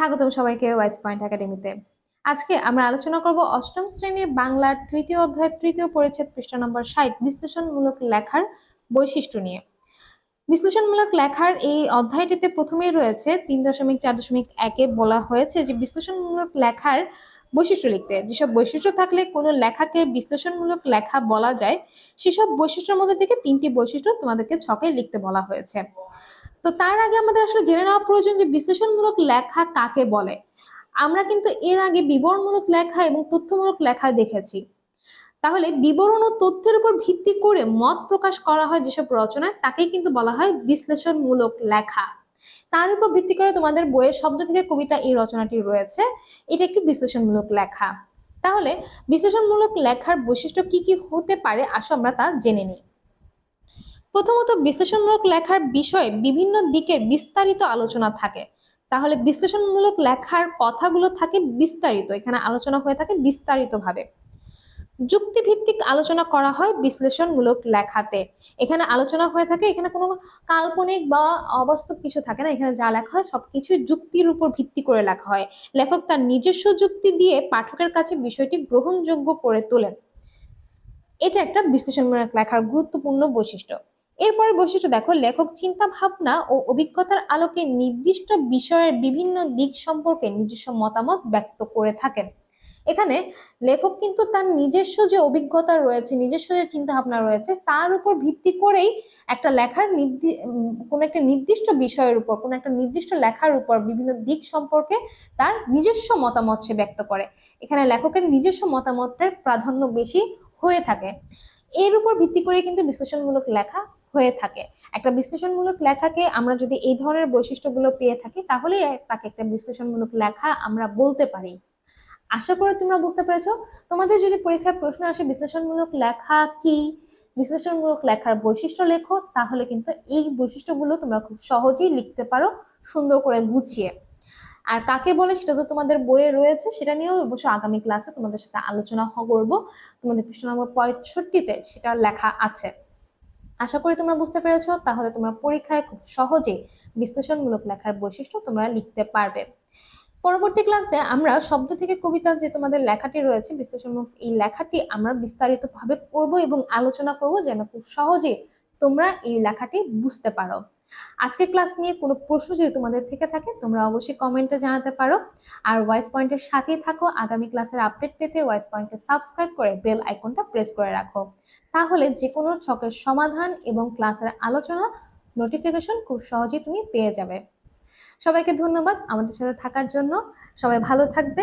স্বাগতম সবাইকে wise point একাডেমিতে আজকে আমরা আলোচনা করব অষ্টম শ্রেণির বাংলার তৃতীয় অধ্যায় তৃতীয় পরিচ্ছেদ পৃষ্ঠা নম্বর ষাট, বিশ্লেষণমূলক লেখার বৈশিষ্ট্য নিয়ে। বিশ্লেষণমূলক লেখার এই অধ্যায়টিতে প্রথমেই রয়েছে তিন দশমিক চার দশমিক একে বলা হয়েছে যে বিশ্লেষণমূলক লেখার বৈশিষ্ট্য লিখতে। যেসব বৈশিষ্ট্য থাকলে কোনো লেখাকে বিশ্লেষণমূলক লেখা বলা যায়, সেসব বৈশিষ্ট্যের মধ্যে থেকে তিনটি বৈশিষ্ট্য তোমাদেরকে ছকে লিখতে বলা হয়েছে। তো তার আগে আমাদের আসলে জেনে নেওয়া প্রয়োজন যে বিশ্লেষণমূলক লেখা কাকে বলে? আমরা কিন্তু এর আগে বিবরণমূলক লেখা এবং তথ্যমূলক লেখা দেখেছি। তাহলে বিবরণ ও তথ্যের উপর ভিত্তি করে মত প্রকাশ করা হয় যেসব রচনা তাকেই কিন্তু বলা হয় বিশ্লেষণমূলক লেখা। তার উপর ভিত্তি করে তোমাদের বইয়ের শব্দ থেকে কবিতা এই রচনাটি রয়েছে। এটা একটি বিশ্লেষণমূলক লেখা। তাহলে বিশ্লেষণমূলক লেখার বৈশিষ্ট্য কি কি হতে পারে আসো আমরা তা জেনে নিই। প্রথমত বিশ্লেষণমূলক লেখার বিষয়ে বিভিন্ন দিকের বিস্তারিত আলোচনা থাকে। তাহলে বিশ্লেষণমূলক লেখার কথাগুলো থাকে বিস্তারিত, এখানে আলোচনা হয়ে থাকে বিস্তারিতভাবে। যুক্তিভিত্তিক আলোচনা করা হয় বিশ্লেষণমূলক লেখাতে। এখানে আলোচনা হয়ে থাকে, এখানে কোনো কাল্পনিক বা অবাস্তব কিছু থাকে না, এখানে যা লেখা হয় সবকিছু যুক্তির উপর ভিত্তি করে লেখা হয়। লেখক তার নিজস্ব যুক্তি দিয়ে পাঠকের কাছে বিষয়টি গ্রহণযোগ্য করে তোলেন। এটা একটা বিশ্লেষণমূলক লেখার গুরুত্বপূর্ণ বৈশিষ্ট্য। এরপরে বৈশিষ্ট্য দেখো, লেখক চিন্তা ভাবনা ও অভিজ্ঞতার আলোকে নির্দিষ্ট বিষয়ের বিভিন্ন দিক সম্পর্কে নিজস্ব মতামত ব্যক্ত করে থাকেন। এখানে লেখক কিন্তু তার নিজস্ব যে অভিজ্ঞতা রয়েছে, নিজস্ব যে চিন্তা ভাবনা রয়েছে, তার উপর ভিত্তি করেই একটা লেখার কোনো একটা নির্দিষ্ট বিষয়ের উপর, কোনো একটা নির্দিষ্ট লেখার উপর বিভিন্ন দিক সম্পর্কে তার নিজস্ব মতামত সে ব্যক্ত করে। এখানে লেখকের নিজস্ব মতামতের প্রাধান্য বেশি হয়ে থাকে। এর উপর ভিত্তি করে কিন্তু বিশ্লেষণমূলক লেখা হয়ে থাকে। একটা বিশ্লেষণমূলক লেখাকে আমরা যদি এই ধরনের বৈশিষ্ট্যগুলো পেয়ে থাকি, তাহলে তাকে একটা বিশ্লেষণমূলক লেখা আমরা বলতে পারি। আশা করি তোমরা বুঝতে পেরেছ। তোমাদের যদি পরীক্ষায় প্রশ্ন আসে, বিশ্লেষণমূলক লেখা কি? বিশ্লেষণমূলক লেখার বৈশিষ্ট্য লেখো, তাহলে কিন্তু এই বৈশিষ্ট্যগুলো তোমরা খুব সহজেই লিখতে পারো সুন্দর করে গুছিয়ে। আর কাকে বলে সেটা তো তোমাদের বইয়ে রয়েছে, সেটা নিয়েও অবশ্য আগামী ক্লাসে তোমাদের সাথে আলোচনা করব। তোমাদের পৃষ্ঠ নম্বর পঁয়ষট্টিতে সেটা লেখা আছে। আশা করি তোমরা বুঝতে পেরেছ, তাহলে তোমরা পরীক্ষায় খুব সহজে বিশ্লেষণমূলক লেখার বৈশিষ্ট্য তোমরা লিখতে পারবে। পরবর্তী ক্লাসে আমরা শব্দ থেকে কবিতা যে তোমাদের লেখাটি রয়েছে, বিশ্লেষণমূলক এই লেখাটি আমরা বিস্তারিতভাবে পড়ব এবং আলোচনা করব যেন খুব সহজে তোমরা এই লেখাটি বুঝতে পারো। আজকের ক্লাস নিয়ে কোনো প্রশ্ন যদি তোমাদের থেকে থাকে, তোমরা অবশ্যই কমেন্টে জানাতে পারো। আর ওয়াইস পয়েন্টের সাথেই থাকো। আগামী ক্লাসের আপডেট পেতে ওয়াইস পয়েন্টকে সাবস্ক্রাইব করে বেল আইকনটা প্রেস করে রাখো। তাহলে যে কোনো ছকের সমাধান এবং ক্লাসের আলোচনা, নোটিফিকেশন খুব সহজেই তুমি পেয়ে যাবে। সবাইকে ধন্যবাদ আমাদের সাথে থাকার জন্য। সবাই ভালো থাকবে।